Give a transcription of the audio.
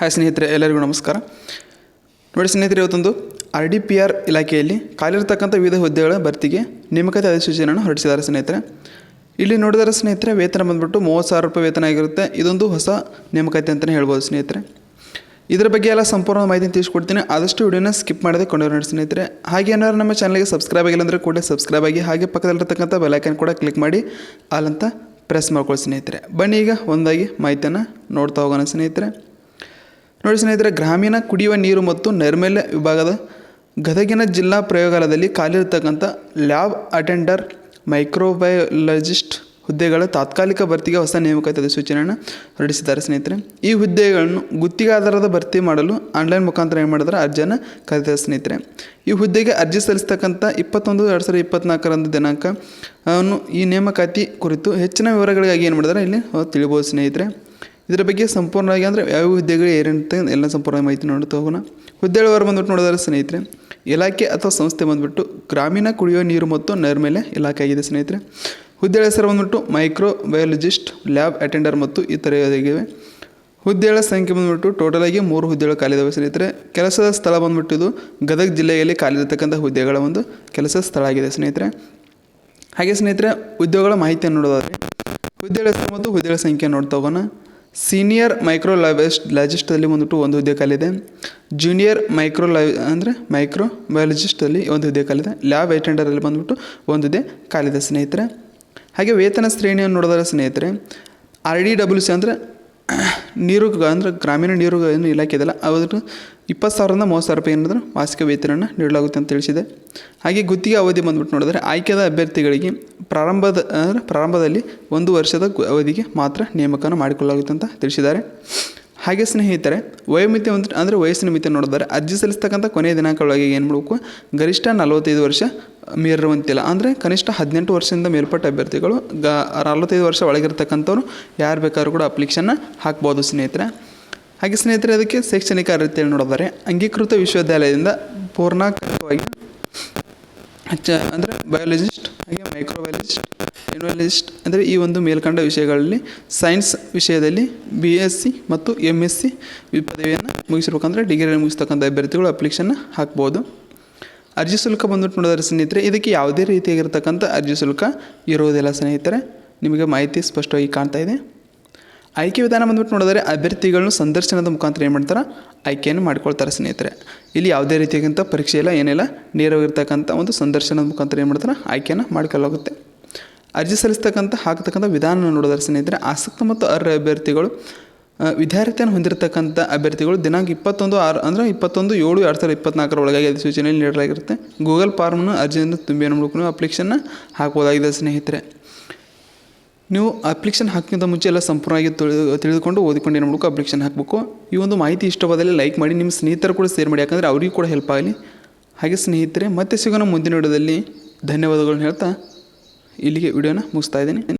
Hi ಸ್ನೇಹಿತರೆ, ಎಲ್ಲರಿಗೂ ನಮಸ್ಕಾರ. ನೋಡಿ ಸ್ನೇಹಿತರೆ, ಇವತ್ತೊಂದು ಆರ್ ಡಿ ಪಿ ಆರ್ ಇಲಾಖೆಯಲ್ಲಿ ಖಾಲಿರ್ತಕ್ಕಂಥ ವಿವಿಧ ಹುದ್ದೆಗಳ ಭರ್ತಿಗೆ ನೇಮಕಾತಿ ಅಧಿಸೂಚನೆಯನ್ನು ಹೊರಡಿಸಿದ್ದಾರೆ ಸ್ನೇಹಿತರೆ. ಇಲ್ಲಿ ನೋಡಿದರೆ ಸ್ನೇಹಿತರೆ, ವೇತನ ಬಂದ್ಬಿಟ್ಟು ಮೂವತ್ತು ಸಾವಿರ ರೂಪಾಯಿ ವೇತನ ಆಗಿರುತ್ತೆ. ಇದೊಂದು ಹೊಸ ನೇಮಕಾತಿ ಅಂತಲೇ ಹೇಳ್ಬೋದು ಸ್ನೇಹಿತರೆ. ಇದರ ಬಗ್ಗೆ ಎಲ್ಲ ಸಂಪೂರ್ಣ ಮಾಹಿತಿ ತಿಳಿಸ್ಕೊಡ್ತೀನಿ. ಆದಷ್ಟು ವಿಡಿಯೋನ ಸ್ಕಿಪ್ ಮಾಡದೆ ಕೊಂಡು ನೋಡಿ ಸ್ನೇಹಿತರೆ. ಹಾಗೆ ಏನಾದ್ರು ನಮ್ಮ ಚಾನಲ್ಗೆ ಸಬ್ಸ್ಕ್ರೈಬ್ ಆಗಿಲ್ಲ ಅಂದರೆ ಕೂಡ ಸಬ್ಸ್ಕ್ರೈಬ್ ಆಗಿ ಹಾಗೆ ಪಕ್ಕದಲ್ಲಿರ್ತಕ್ಕಂಥ ಬೆಲೈಕನ್ ಕೂಡ ಕ್ಲಿಕ್ ಮಾಡಿ ಅಲ್ಲಂತ ಪ್ರೆಸ್ ಮಾಡ್ಕೊಳ್ಳಿ ಸ್ನೇಹಿತರೆ. ಬನ್ನಿ ಈಗ ಒಂದಾಗಿ ಮಾಹಿತಿಯನ್ನು ನೋಡ್ತಾ ಹೋಗೋಣ ಸ್ನೇಹಿತರೆ. ನೋಡಿ ಸ್ನೇಹಿತರೆ, ಗ್ರಾಮೀಣ ಕುಡಿಯುವ ನೀರು ಮತ್ತು ನೈರ್ಮಲ್ಯ ವಿಭಾಗದ ಗದಗಿನ ಜಿಲ್ಲಾ ಪ್ರಯೋಗಾಲಯದಲ್ಲಿ ಖಾಲಿರ್ತಕ್ಕಂಥ ಲ್ಯಾಬ್ ಅಟೆಂಡರ್, ಮೈಕ್ರೋಬಯಾಲಜಿಸ್ಟ್ ಹುದ್ದೆಗಳ ತಾತ್ಕಾಲಿಕ ಭರ್ತಿಗೆ ಹೊಸ ನೇಮಕಾತಿ ಅಧಿಸೂಚನೆಯನ್ನು ಹೊರಡಿಸಿದ್ದಾರೆ ಸ್ನೇಹಿತರೆ. ಈ ಹುದ್ದೆಗಳನ್ನು ಗುತ್ತಿಗೆ ಆಧಾರದ ಭರ್ತಿ ಮಾಡಲು ಆನ್ಲೈನ್ ಮುಖಾಂತರ ಏನು ಮಾಡಿದ್ರೆ ಅರ್ಜಿಯನ್ನು ಕರೆದಿದ್ದಾರೆ ಸ್ನೇಹಿತರೆ. ಈ ಹುದ್ದೆಗೆ ಅರ್ಜಿ ಸಲ್ಲಿಸ್ತಕ್ಕಂಥ ಇಪ್ಪತ್ತೊಂದು, ಎರಡು ಸಾವಿರದ ಇಪ್ಪತ್ನಾಲ್ಕರಂದು ದಿನಾಂಕ ಈ ನೇಮಕಾತಿ ಕುರಿತು ಹೆಚ್ಚಿನ ವಿವರಗಳಿಗಾಗಿ ಏನು ಮಾಡಿದ್ದಾರೆ? ಇಲ್ಲಿ ತಿಳಿಬೋದು ಸ್ನೇಹಿತರೆ. ಇದರ ಬಗ್ಗೆ ಸಂಪೂರ್ಣವಾಗಿ ಅಂದರೆ ಯಾವ ಹುದ್ದೆಗಳು ಏನಿರುತ್ತೆ ಎಲ್ಲ ಸಂಪೂರ್ಣ ಮಾಹಿತಿ ನೋಡ್ತಾ ಹೋಗೋಣ. ಹುದ್ದೆಗಳವರು ಬಂದ್ಬಿಟ್ಟು ನೋಡಿದ್ರೆ ಸ್ನೇಹಿತರೆ, ಇಲಾಖೆ ಅಥವಾ ಸಂಸ್ಥೆ ಬಂದ್ಬಿಟ್ಟು ಗ್ರಾಮೀಣ ಕುಡಿಯುವ ನೀರು ಮತ್ತು ನೈರ್ಮಲ್ಯ ಇಲಾಖೆ ಆಗಿದೆ ಸ್ನೇಹಿತರೆ. ಹುದ್ದೆಗಳ ಹೆಸರು ಬಂದ್ಬಿಟ್ಟು ಮೈಕ್ರೋ ಬಯಾಲಜಿಸ್ಟ್ ಲ್ಯಾಬ್ ಅಟೆಂಡರ್ ಮತ್ತು ಇತರೆಯಾಗಿವೆ ಹುದ್ದೆಗಳ ಸಂಖ್ಯೆ ಬಂದ್ಬಿಟ್ಟು ಟೋಟಲಾಗಿ ಮೂರು ಹುದ್ದೆಗಳು ಖಾಲಿದಾವೆ ಸ್ನೇಹಿತರೆ. ಕೆಲಸದ ಸ್ಥಳ ಬಂದ್ಬಿಟ್ಟು ಇದು ಗದಗ ಜಿಲ್ಲೆಯಲ್ಲಿ ಖಾಲಿರತಕ್ಕಂಥ ಹುದ್ದೆಗಳ ಒಂದು ಕೆಲಸ ಸ್ಥಳ ಆಗಿದೆ ಸ್ನೇಹಿತರೆ. ಹಾಗೆ ಸ್ನೇಹಿತರೆ, ಉದ್ಯೋಗಗಳ ಮಾಹಿತಿಯನ್ನು ನೋಡೋದಾದರೆ, ಹುದ್ದೆಗಳ ಹೆಸರು ಮತ್ತು ಹುದ್ದೆಗಳ ಸಂಖ್ಯೆ ನೋಡ್ತಾ ಹೋಗೋಣ. ಸೀನಿಯರ್ ಮೈಕ್ರೋ ಲ್ಯಾಬಿಸ್ಟ್ ಲಾಜಿಸ್ಟಲ್ಲಿ ಬಂದ್ಬಿಟ್ಟು ಒಂದು ಹುದ್ದೆ ಕಾಲಿದೆ ಜೂನಿಯರ್ ಮೈಕ್ರೋ ಲೈ ಅಂದರೆ ಮೈಕ್ರೋ ಬಯಾಲಜಿಸ್ಟಲ್ಲಿ ಒಂದು ಹುದ್ದೆ ಕಾಲಿದೆ ಲ್ಯಾಬ್ ಅಟೆಂಡರಲ್ಲಿ ಬಂದ್ಬಿಟ್ಟು ಒಂದು ಹುದ್ದೆ ಕಾಲಿದೆ ಸ್ನೇಹಿತರೆ. ಹಾಗೆ ವೇತನ ಶ್ರೇಣಿಯನ್ನು ನೋಡಿದ್ರೆ ಸ್ನೇಹಿತರೆ ಆರ್ ಡಿ ಡಬ್ಲ್ಯೂ ಸಿ ಅಂದರೆ ನೀರು ಅಂದರೆ ಗ್ರಾಮೀಣ ನೀರು ಏನು ಇಲಾಖೆ ಇದೆಯಲ್ಲ ಅವರು ಇಪ್ಪತ್ತು ಸಾವಿರದಿಂದ ಮೂವತ್ತು ಸಾವಿರ ರೂಪಾಯಿ ಏನಾದರೂ ಮಾಸಿಕ ವೇತನವನ್ನು ನೀಡಲಾಗುತ್ತೆ ಅಂತ ತಿಳಿಸಿದೆ. ಹಾಗೆ ಗುತ್ತಿಗೆ ಅವಧಿ ಬಂದ್ಬಿಟ್ಟು ನೋಡಿದರೆ, ಆಯ್ಕೆದ ಅಭ್ಯರ್ಥಿಗಳಿಗೆ ಪ್ರಾರಂಭದ, ಅಂದರೆ ಪ್ರಾರಂಭದಲ್ಲಿ ಒಂದು ವರ್ಷದ ಅವಧಿಗೆ ಮಾತ್ರ ನೇಮಕವನ್ನು ಮಾಡಿಕೊಳ್ಳಲಾಗುತ್ತೆ ಅಂತ ತಿಳಿಸಿದ್ದಾರೆ. ಹಾಗೆ ಸ್ನೇಹಿತರೆ, ವಯೋಮಿತಿ ಅಂದರೆ ವಯಸ್ಸಿನ ಮಿತಿ ನೋಡಿದರೆ ಅರ್ಜಿ ಸಲ್ಲಿಸ್ತಕ್ಕಂಥ ಕೊನೆಯ ದಿನಾಂಕದೊಳಗೆ ಏನು ಮಾಡಬೇಕು? ಗರಿಷ್ಠ ನಲವತ್ತೈದು ವರ್ಷ ಮೀರುವಂತಿಲ್ಲ ಅಂದರೆ ಕನಿಷ್ಠ ಹದಿನೆಂಟು ವರ್ಷದಿಂದ ಮೇಲ್ಪಟ್ಟ ಅಭ್ಯರ್ಥಿಗಳು ಗ ನಲವತ್ತೈದು ವರ್ಷ ಒಳಗಿರ್ತಕ್ಕಂಥವ್ರು ಯಾರು ಬೇಕಾದ್ರೂ ಕೂಡ ಅಪ್ಲಿಕೇಶನ್ನ ಹಾಕ್ಬೋದು ಸ್ನೇಹಿತರೆ. ಹಾಗೆ ಸ್ನೇಹಿತರೆ, ಅದಕ್ಕೆ ಶೈಕ್ಷಣಿಕ ಅರ್ಹತೆಯಲ್ಲಿ ನೋಡಿದರೆ ಅಂಗೀಕೃತ ವಿಶ್ವವಿದ್ಯಾಲಯದಿಂದ ಪೂರ್ಣಾಂಕವಾಗಿ ಅಂದರೆ ಬಯಾಲಜಿಸ್ಟ್ ಹಾಗೆ ಮೈಕ್ರೋಬಯಾಲಜಿಸ್ಟ್ ಇನ್ವಾಲಜಿಸ್ಟ್ ಅಂದರೆ ಈ ಒಂದು ಮೇಲ್ಕಂಡ ವಿಷಯಗಳಲ್ಲಿ ಸೈನ್ಸ್ ವಿಷಯದಲ್ಲಿ ಬಿ ಎಸ್ ಸಿ ಮತ್ತು ಎಂ ಎಸ್ ಸಿ ಪದವಿಯನ್ನು ಮುಗಿಸಿರ್ಬೇಕಂದ್ರೆ ಡಿಗ್ರಿಯಲ್ಲಿ ಮುಗಿಸ್ತಕ್ಕಂಥ ಅಭ್ಯರ್ಥಿಗಳು ಅಪ್ಲಿಕೇಶನ್ನ ಹಾಕ್ಬೋದು. ಅರ್ಜಿ ಶುಲ್ಕ ಬಂದ್ಬಿಟ್ಟು ನೋಡಿದ್ರೆ ಸ್ನೇಹಿತರೆ, ಇದಕ್ಕೆ ಯಾವುದೇ ರೀತಿಯಾಗಿರ್ತಕ್ಕಂಥ ಅರ್ಜಿ ಶುಲ್ಕ ಇರುವುದಿಲ್ಲ ಸ್ನೇಹಿತರೆ. ನಿಮಗೆ ಮಾಹಿತಿ ಸ್ಪಷ್ಟವಾಗಿ ಕಾಣ್ತಾ ಇದೆ. ಆಯ್ಕೆ ವಿಧಾನ ಬಂದ್ಬಿಟ್ಟು ನೋಡಿದರೆ ಅಭ್ಯರ್ಥಿಗಳನ್ನು ಸಂದರ್ಶನದ ಮುಖಾಂತರ ಏನು ಮಾಡ್ತಾರೆ? ಆಯ್ಕೆಯನ್ನು ಮಾಡ್ಕೊಳ್ತಾರೆ ಸ್ನೇಹಿತರೆ. ಇಲ್ಲಿ ಯಾವುದೇ ರೀತಿಯಾದಂಥ ಪರೀಕ್ಷೆ ಇಲ್ಲ, ಏನಿಲ್ಲ. ನೇರವಾಗಿರ್ತಕ್ಕಂಥ ಒಂದು ಸಂದರ್ಶನದ ಮುಖಾಂತರ ಏನು ಮಾಡ್ತಾರೆ? ಆಯ್ಕೆಯನ್ನು ಮಾಡ್ಕೊಳ್ಳಾಗುತ್ತೆ ಅರ್ಜಿ ಸಲ್ಲಿಸ್ತಕ್ಕಂಥ ಹಾಕತಕ್ಕಂಥ ವಿಧಾನ ನೋಡೋದ್ರ ಸ್ನೇಹಿತರೆ ಆಸಕ್ತ ಮತ್ತು ಅರ್ಹ ಅಭ್ಯರ್ಥಿಗಳು ವಿದ್ಯಾರ್ಥಿಯನ್ನು ಹೊಂದಿರತಕ್ಕಂಥ ಅಭ್ಯರ್ಥಿಗಳು ದಿನಾಂಕ ಇಪ್ಪತ್ತೊಂದು ಆರು, ಅಂದರೆ ಇಪ್ಪತ್ತೊಂದು ಏಳು ಎರಡು ಸಾವಿರದ ಇಪ್ಪತ್ನಾಲ್ಕರ ಒಳಗಾಗಿ ಅಧಿಸೂಚನೆಯಲ್ಲಿ ನೀಡಲಾಗಿರುತ್ತೆ. ಗೂಗಲ್ ಫಾರ್ಮನ್ನು ಅರ್ಜಿಯನ್ನು ತುಂಬಿ ನೀವು ಅಪ್ಲಿಕೇಶನ್ನ ಹಾಕ್ಬೋದಾಗಿದೆ ಸ್ನೇಹಿತರೆ. ನೀವು ಅಪ್ಲಿಕೇಶನ್ ಹಾಕಿಂತ ಮುಂಚೆ ಎಲ್ಲ ಸಂಪೂರ್ಣವಾಗಿ ತಿಳಿದು, ತಿಳಿದುಕೊಂಡು ಓದಿಕೊಂಡು ಏನು ಮಾಡಬೇಕು, ಅಪ್ಲಿಕೇಶನ್ ಹಾಕಬೇಕು. ಈ ಒಂದು ಮಾಹಿತಿ ಇಷ್ಟವಾದಲ್ಲಿ ಲೈಕ್ ಮಾಡಿ, ನಿಮ್ಮ ಸ್ನೇಹಿತರು ಕೂಡ ಶೇರ್ ಮಾಡಿ, ಯಾಕಂದರೆ ಅವರಿಗೂ ಕೂಡ ಹೆಲ್ಪ್ ಆಗಲಿ. ಹಾಗೆ ಸ್ನೇಹಿತರೆ, ಮತ್ತೆ ಸಿಗೋಣ ಮುಂದಿನ ವಿಡಿಯೋದಲ್ಲಿ ಧನ್ಯವಾದಗಳನ್ನ ಹೇಳ್ತಾ ಇಲ್ಲಿಗೆ ವಿಡಿಯೋನ ಮುಗಿಸ್ತಾ ಇದ್ದೀನಿ.